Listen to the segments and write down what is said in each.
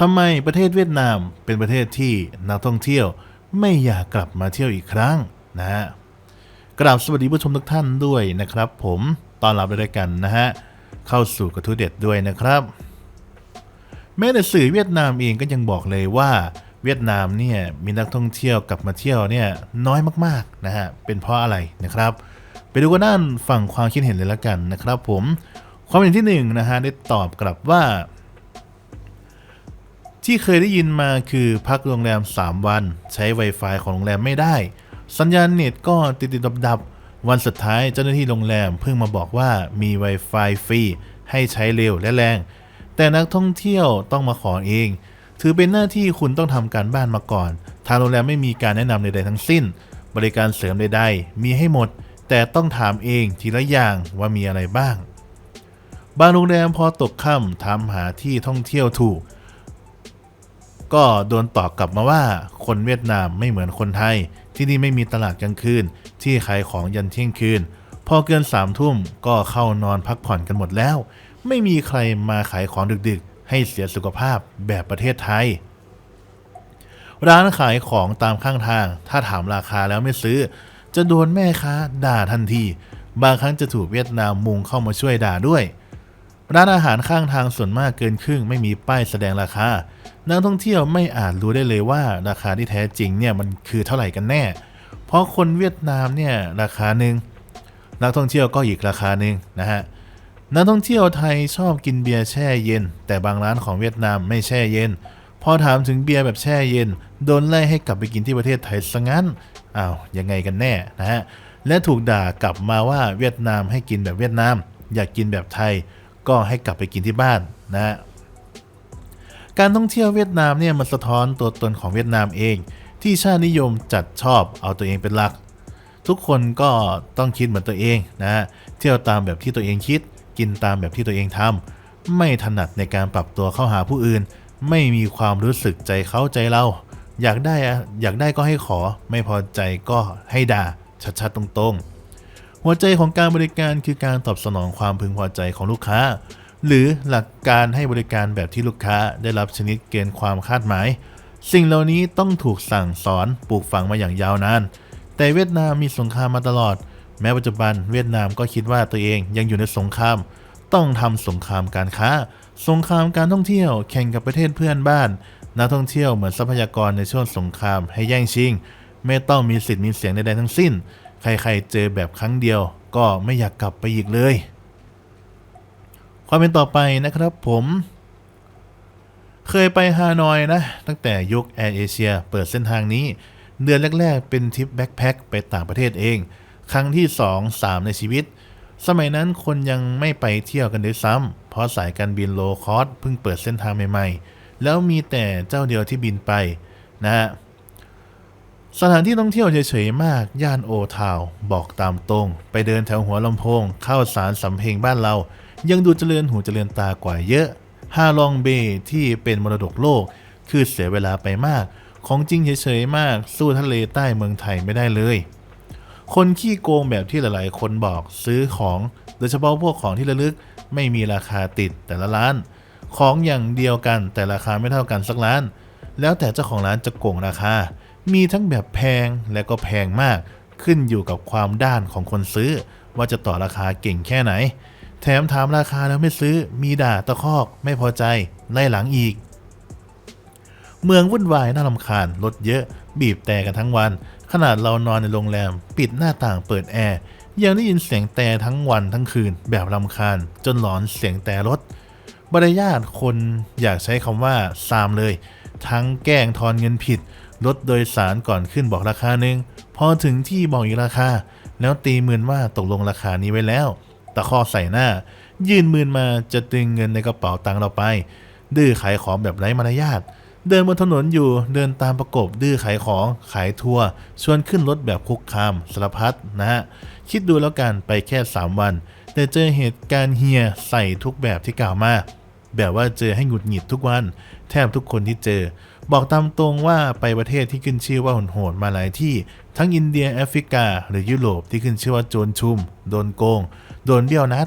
ทำไมประเทศเวียดนามเป็นประเทศที่นักท่องเที่ยวไม่อยากกลับมาเที่ยวอีกครั้งนะฮะกราบสวัสดีผู้ชมทุกท่านด้วยนะครับ ผมตอนรับด้วยกันนะฮะเข้าสู่กระทู้เด็ดด้วยนะครับ แม้แต่สื่อเวียดนามเองก็ยังบอกเลยว่า เวียดนามเนี่ยมีนักท่องเที่ยวกลับมาเที่ยวเนี่ยน้อยมากๆนะฮะเป็นเพราะอะไรนะครับ ไปดูกันด้านฝั่งความคิดเห็นเลยละกันนะครับ ผมความเห็นที่หนึ่งนะฮะได้ตอบกลับว่า ที่เคยได้ยินมาคือพักโรงแรม 3 วัน ใช้ Wi-Fi ของโรงแรมไม่ได้ สัญญาณเน็ตก็ติดติดดับดับวันสุดท้ายเจ้าหน้าที่โรงแรมเพิ่งมาบอกว่ามี Wi-Fi ฟรีให้ใช้เร็วและแรง แต่นักท่องเที่ยวต้องมาขอเอง ถือเป็นหน้าที่คุณต้องทำการบ้านมาก่อน ทางโรงแรมไม่มีการแนะนำใดๆทั้งสิ้น บริการเสริมใดๆ มีให้หมด แต่ต้องถามเองทีละอย่างว่ามีอะไรบ้าง บางโรงแรมพอตกค่ำทำหาที่ท่องเที่ยวถูก ก็โดนตอบกลับมาว่า คนเวียดนามไม่เหมือนคนไทย ที่นี่ไม่มีตลาดกลางคืน ที่ขายของยันเที่ยงคืน พอเกินสามทุ่มก็เข้านอนพักผ่อนกันหมดแล้ว ไม่มีใครมาขายของดึกๆ ให้เสียสุขภาพแบบประเทศไทย ร้านขายของตามข้างทาง ถ้าถามราคาแล้วไม่ซื้อ จะโดนแม่ค้าด่าทันที บางครั้งจะถูกเวียดนามมุงเข้ามาช่วยด่าด้วย ร้านอาหารข้างทางส่วนมากเกินครึ่งไม่มีป้ายแสดงราคา นักท่องเที่ยวไม่อาจรู้ได้เลยว่าราคาที่แท้จริงเนี่ยมันคือเท่าไหร่กันแน่ เพราะคนเวียดนามเนี่ยราคาหนึ่งนักท่องเที่ยวก็อีกราคาหนึ่งนะฮะ นักท่องเที่ยวไทยชอบกินเบียร์แช่เย็น แต่บางร้านของเวียดนามไม่แช่เย็น พอถามถึงเบียร์แบบแช่เย็น โดนไล่ให้กลับไปกินที่ประเทศไทยซะงั้น อ้าวยังไงกันแน่นะฮะ และถูกด่ากลับมาว่าเวียดนามให้กินแบบเวียดนาม อยากกินแบบไทย ก็ให้กลับไปกินที่บ้านนะฮะการท่องเที่ยวเวียดนามเนี่ยมันสะท้อนตัวตนของเวียดนามเอง ที่ชาตินิยมจัดชอบเอาตัวเองเป็นหลัก ทุกคนก็ต้องคิดเหมือนตัวเองนะฮะเที่ยวตามแบบที่ตัวเองคิด กินตามแบบที่ตัวเองทำไม่ถนัดในการปรับตัวเข้าหาผู้อื่น ไม่มีความรู้สึกใจเขาใจเรา อยากได้อะอยากได้ก็ให้ขอ ไม่พอใจก็ให้ด่าชัดๆตรงๆ หัวใจของการบริการคือการตอบสนองความพึงพอใจของลูกค้า หรือหลักการให้บริการแบบที่ลูกค้าได้รับชนิดเกินความคาดหมาย สิ่งเหล่านี้ต้องถูกสั่งสอนปลูกฝังมาอย่างยาวนาน แต่เวียดนามมีสงครามมาตลอด แม้ปัจจุบันเวียดนามก็คิดว่าตัวเองยังอยู่ในสงคราม ต้องทำสงครามการค้า สงครามการท่องเที่ยวแข่งกับประเทศเพื่อนบ้านนักท่องเที่ยวเหมือนทรัพยากรในช่วงสงครามให้แย่งชิง ไม่ต้องมีสิทธิ์มีเสียงใดๆทั้งสิ้น ใครๆเจอแบบครั้งเดียว ก็ไม่อยากกลับไปอีกเลย ความเป็นต่อไปนะครับผม เคยไปฮานอยนะ ตั้งแต่ยุคแอร์เอเชียเปิดเส้นทางนี้ เดือนแรก ๆ เป็นทริปแบ็คแพ็คไปต่างประเทศเอง ครั้งที่ 2 3 ในชีวิต สมัยนั้นคนยังไม่ไปเที่ยวกันด้วยซ้ำเพราะสายการบินโลคอสเพิ่งเปิดเส้นทางใหม่ๆ แล้วมีแต่เจ้าเดียวที่บินไปนะฮะ สถานที่ท่องเที่ยวเฉยๆมาก ย่านโอทาว บอกตามตรง ไปเดินแถวหัวลำโพง เข้าสารสำเพ็งบ้านเรา ยังดูเจริญหูเจริญตากว่าเยอะ ฮาลองเบย์ที่เป็นมรดกโลก คือเสียเวลาไปมาก ของจริงเฉยๆมาก สู้ทะเลใต้เมืองไทยไม่ได้เลย คนขี้โกงแบบที่หลายๆ คนบอกซื้อของโดยเฉพาะพวกของที่ระลึกไม่มีราคาติดแต่ละร้าน ของอย่างเดียวกันแต่ราคาไม่เท่ากันสักร้าน แล้วแต่เจ้าของร้านจะโกงราคา มีทั้งแบบแพงและก็แพงมาก ขึ้นอยู่กับความด้านของคนซื้อ ว่าจะต่อราคาเก่งแค่ไหน แถมถามราคาแล้วไม่ซื้อ มีด่าตะคอก ไม่พอใจไล่หลังอีก เมืองวุ่นวายน่ารำคาญรถเยอะ บีบแต่กันทั้งวัน ขนาดเรานอนในโรงแรม ปิดหน้าต่างเปิดแอร์ยังได้ยินเสียงแต่ทั้งวันทั้งคืนแบบรำคาญ จนหลอนเสียงแต่รถบรรยาทคนอยากใช้คำว่าซามเลย ทั้งแกล้งทอนเงินผิด รถโดยสารก่อนขึ้นบอกราคาหนึ่งพอถึงที่บอกอีกราคา แล้วตีมืนว่าตกลงราคานี้ไว้แล้ว ตะคอใส่หน้า ยื่นมือมาจะตึงเงินในกระเป๋าตังค์เราไป ดื้อขายของแบบไร้มารยาทเดินบนถนนอยู่เดินตามประกบดื้อขายของขายทัวร์ชวนขึ้นรถแบบคุกคามสารพัดนะฮะคิดดูแล้วกันไปแค่ 3 วัน แต่เจอเหตุการณ์เฮียใส่ทุกแบบที่กล่าวมา แบบว่าเจอให้หงุดหงิดทุกวัน แทบทุกคนที่เจอ บอกตามตรงว่าไปประเทศที่ขึ้นชื่อว่าโหดมาหลายที่ ทั้งอินเดียแอฟริกา หรือยุโรปที่ขึ้นชื่อว่าโจรชุม โดนโกง โดนเบี้ยวนัด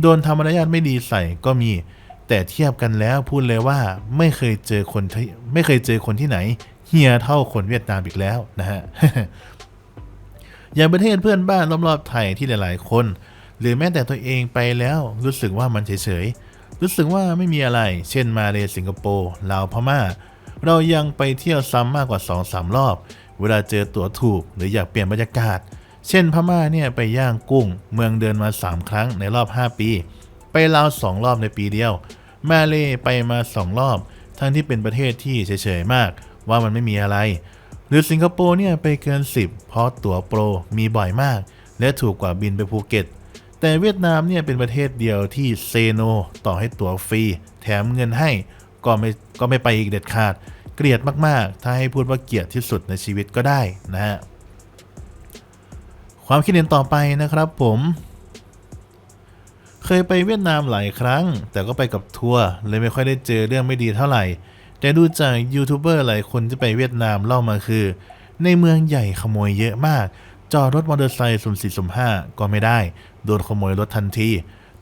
โดนทำมารยาทไม่ดีใส่ก็มี แต่เทียบกันแล้วพูดเลยว่าไม่เคยเจอคนที่ไม่เคยเจอคนที่ไหนเฮียเท่าคนเวียดนามอีกแล้วนะฮะอย่างประเทศเพื่อนบ้านรอบๆไทยที่หลายๆคน หรือแม้แต่ตัวเองไปแล้วรู้สึกว่ามันเฉยๆ รู้สึกว่าไม่มีอะไร เช่นมาเลสิงคโปร์ลาวพม่า เรายังไปเที่ยวซ้ำมากกว่า 2-3 รอบ เวลาเจอตั๋วถูกหรืออยากเปลี่ยนบรรยากาศ เช่นพม่าเนี่ยไปย่างกุ้ง เมืองเดินมา 3 ครั้งในรอบ 5 ปี ไปลาว2รอบในปีเดียว มาเลไปมา 2 รอบ ทั้งที่เป็นประเทศที่เฉยๆมาก ว่ามันไม่มีอะไร หรือสิงคโปร์เนี่ยไปเกิน 10 เพราะตั๋วโปรมีบ่อยมาก และถูกกว่าบินไปภูเก็ต แต่เวียดนามเนี่ยเป็นประเทศเดียวที่เซโนต่อให้ตั๋วฟรี แถมเงินให้ก็ไม่ก็ไม่ไปอีกเด็ดขาด เกลียดมากๆ ถ้าให้พูดว่าเกลียดที่สุดในชีวิตก็ได้นะฮะความคิดเห็นต่อไปนะครับผมเคยไปเวียดนามหลายครั้ง แต่ก็ไปกับทัวร์เลยไม่ค่อยได้เจอเรื่องไม่ดีเท่าไหร่ แต่ดูจากยูทูบเบอร์หลายคนที่ไปเวียดนามเล่ามาคือ ในเมืองใหญ่ขโมยเยอะมาก จอดรถมอเตอร์ไซค์สุ่มสี่สุ่มห้าก็ไม่ได้ โดนขโมยรถทันที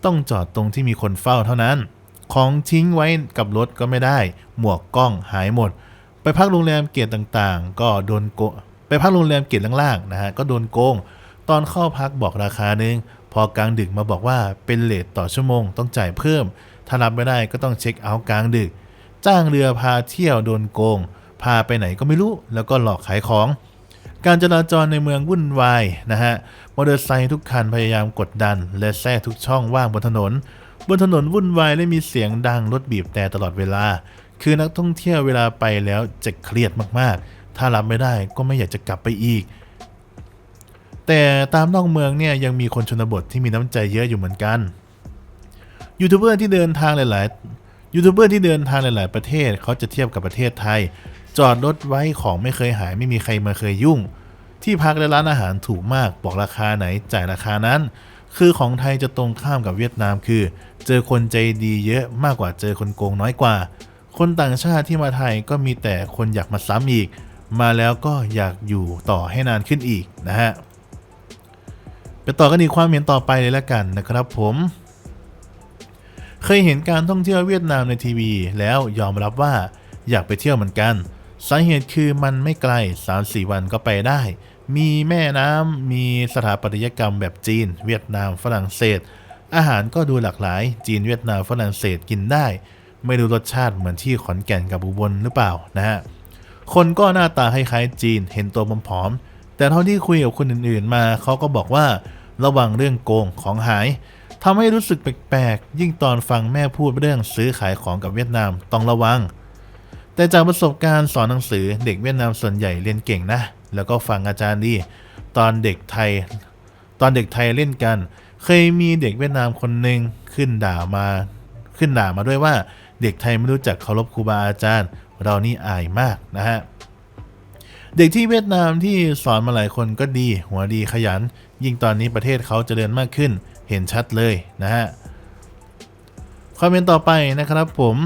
ต้องจอดตรงที่มีคนเฝ้าเท่านั้น ของทิ้งไว้กับรถก็ไม่ได้ หมวกกล้องหายหมด ไปพักโรงแรมเกียรติต่างๆ ก็โดนโกไปพักโรงแรมเกียรติล่างๆนะฮะก็โดนโกง ตอนเข้าพักบอกราคาหนึ่งพอกลางดึกมาบอกว่าเป็นเลทต่อชั่วโมงต้องจ่ายเพิ่ม ถ้ารับไม่ได้ก็ต้องเช็คเอาท์กลางดึก จ้างเรือพาเที่ยวโดนโกง พาไปไหนก็ไม่รู้ แล้วก็หลอกขายของ การจราจรในเมืองวุ่นวายนะฮะ มอเตอร์ไซค์ทุกคันพยายามกดดัน และแทรกทุกช่องว่างบนถนน บนถนนวุ่นวายและมีเสียงดังรถบีบแต่ตลอดเวลา คือนักท่องเที่ยวเวลาไปแล้วจะเครียดมากๆ ถ้ารับไม่ได้ก็ไม่อยากจะกลับไปอีก แต่ตามนอกเมืองเนี่ยยังมีคนชนบทที่มีน้ำใจเยอะอยู่เหมือนกัน ยูทูบเบอร์ที่เดินทางหลาย ๆ ยูทูบเบอร์ที่เดินทางหลาย ๆ ประเทศเขาจะเทียบกับประเทศไทย จอดรถไว้ของไม่เคยหายไม่มีใครมาเคยยุ่ง ที่พักและร้านอาหารถูกมากบอกราคาไหนจ่ายราคานั้น คือของไทยจะตรงข้ามกับเวียดนามคือ เจอคนใจดีเยอะมากกว่าเจอคนโกงน้อยกว่า คนต่างชาติที่มาไทยก็มีแต่คนอยากมาซ้ำอีก มาแล้วก็อยากอยู่ต่อให้นานขึ้นอีกนะฮะไปต่อกันอีกความเห็นต่อไปเลยละกันนะครับผมเคยเห็นการท่องเที่ยวเวียดนามในทีวี แล้วยอมรับว่าอยากไปเที่ยวเหมือนกัน สาเหตุคือมันไม่ไกล 3-4 วันก็ไปได้ มีแม่น้ำมีสถาปัตยกรรมแบบจีน เวียดนามฝรั่งเศส อาหารก็ดูหลากหลาย จีนเวียดนามฝรั่งเศสกินได้ ไม่รู้รสชาติเหมือนที่ขอนแก่นกับอุบลหรือเปล่านะฮะคนก็หน้าตาคล้ายๆจีนเห็นตัวผอมๆแต่เท่าที่คุยกับคนอื่นๆมาเขาก็บอกว่าระวังเรื่องโกงของหายทำให้รู้สึกแปลกๆยิ่งตอนฟังแม่พูดเรื่องซื้อขายของกับเวียดนามต้องระวัง แต่จากประสบการณ์สอนหนังสือเด็กเวียดนามส่วนใหญ่เรียนเก่งนะ แล้วก็ฟังอาจารย์ดี ตอนเด็กไทย ตอนเด็กไทยเล่นกัน เคยมีเด็กเวียดนามคนหนึ่งขึ้นด่ามา ขึ้นด่ามาด้วยว่าเด็กไทยไม่รู้จักเคารพครูบาอาจารย์ เรานี่อายมากนะฮะเด็กที่เวียดนามที่สอนมาหลายคนก็ดี หัวดีขยัน ยิ่งตอนนี้ประเทศเขาเจริญมากขึ้น เห็นชัดเลยนะฮะคอมเมนต์ต่อไปนะครับผม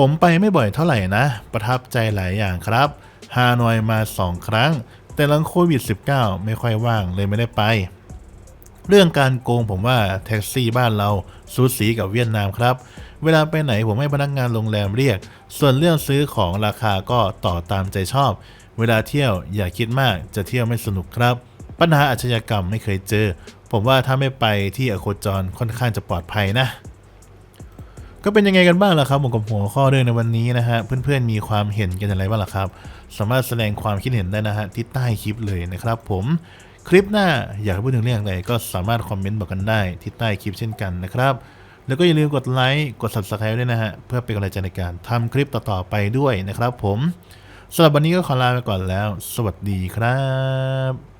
ผมไปไม่บ่อยเท่าไหร่นะ ประทับใจหลายอย่างครับฮานอยมา 2 ครั้ง แต่หลังโควิด -19 ไม่ค่อยว่างเลยไม่ได้ไป เรื่องการโกงผมว่าแท็กซี่บ้านเราสูสีกับเวียดนามครับ เวลาไปไหนผมให้พนักงานโรงแรมเรียก ส่วนเรื่องซื้อของราคาก็ต่อตามใจชอบ เวลาเที่ยวอย่าคิดมากจะเที่ยวไม่สนุกครับ ปัญหาอาชญากรรมไม่เคยเจอ ผมว่าถ้าไม่ไปที่อโคจรค่อนข้างจะปลอดภัยนะ ก็เป็นยังไงกันบ้างล่ะครับผมกับหัวข้อเรื่องในวันนี้นะฮะ เพื่อนๆมีความเห็นกันอย่างไรบ้างล่ะครับ สามารถแสดงความคิดเห็นได้นะฮะที่ใต้คลิปเลยนะครับผมคลิปหน้าอยากให้พูดถึงเรื่องอะไรก็สามารถคอมเมนต์บอกกันได้ที่ใต้คลิปเช่นกันนะครับ แล้วก็อย่าลืมกดไลค์กด subscribe ด้วยนะฮะเพื่อเป็นกำลังใจในการทำคลิปต่อๆไปด้วยนะครับผมสำหรับวันนี้ก็ขอลาไปก่อนแล้ว สวัสดีครับ